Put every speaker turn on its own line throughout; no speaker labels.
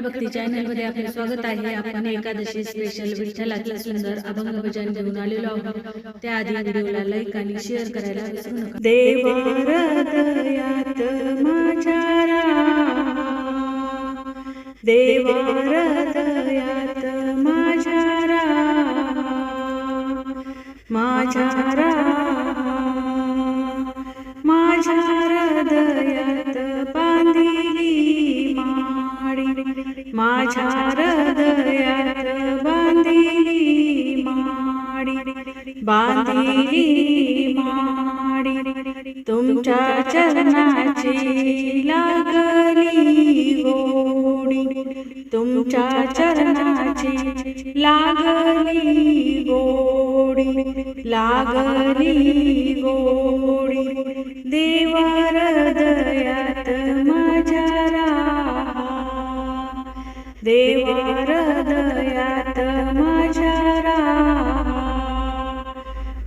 भक्ती चॅनलमध्ये आपले स्वागत आहे. आपण एकादशी स्पेशल विठ्ठलाचे सुंदर अभंग भजन घेऊन आलेलो आहोत. त्याआधी व्हिडिओला लाईक आणि शेअर करायला विसरू नका. माझ्या राहा. देवा हृदयात माझ्या. माझ्या माझ्या हृदयात बांधिली माडी बांधिली माडी तुमच्या चरणाची लागली गोडी तुमच्या चरणाची लागली गोडी लागली गोडी देवा हृदयात माझ्या राहा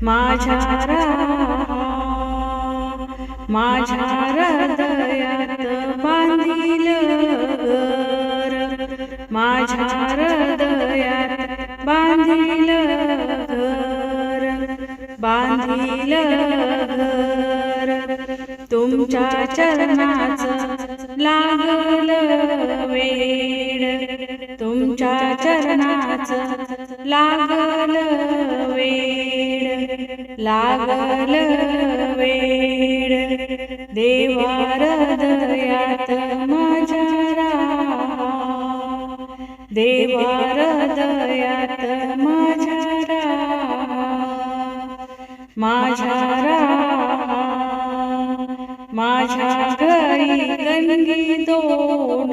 माझ्या राहा माझ्या हृदयात बांधील घर. माझ्या हृदयात बांधील घर. बांधील घर. तुमच्या चरणाचं लागलं लागल वेड. देवा हृदयात माझ्या राहा देवा हृदयात माझ्या माझ्या माझ्या घरी कणगी दोन.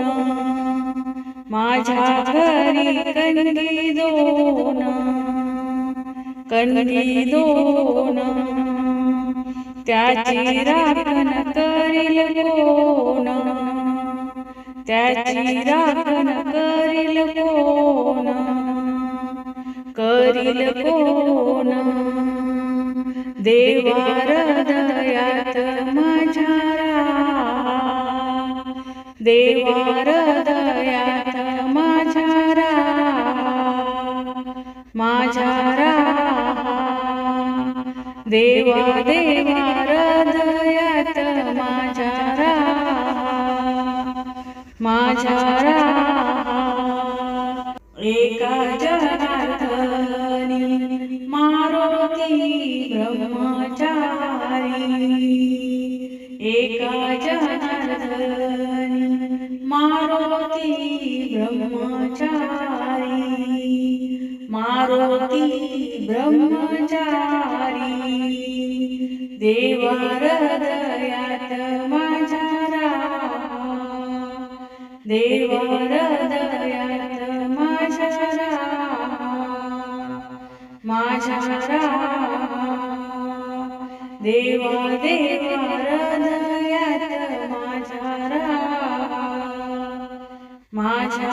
माझ्या घरी कणगी दोन. कणगी दोन त्याची राखण करील कोण त्याची राखण करील कोण करील कोण देवा हृदयात माझ्या राहा देवा हृदयात माझ्या माझ्या देवा देवा हृदयात माझ्या राहा माझ्या राहा एका जनार्दनी मारुती ब्रह्मचारी. एका जनार्दनी मारुती ब्रह्मचारी. मारुती ब्रह्मचारी देवा हृदयात माझ्या राहा देवा हृदयात माझ्या माझ्या देवा देवा हृदयात माझ्या माझ्या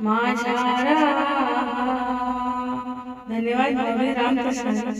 माझ्या राहा धन्यवाद रामकृष्ण.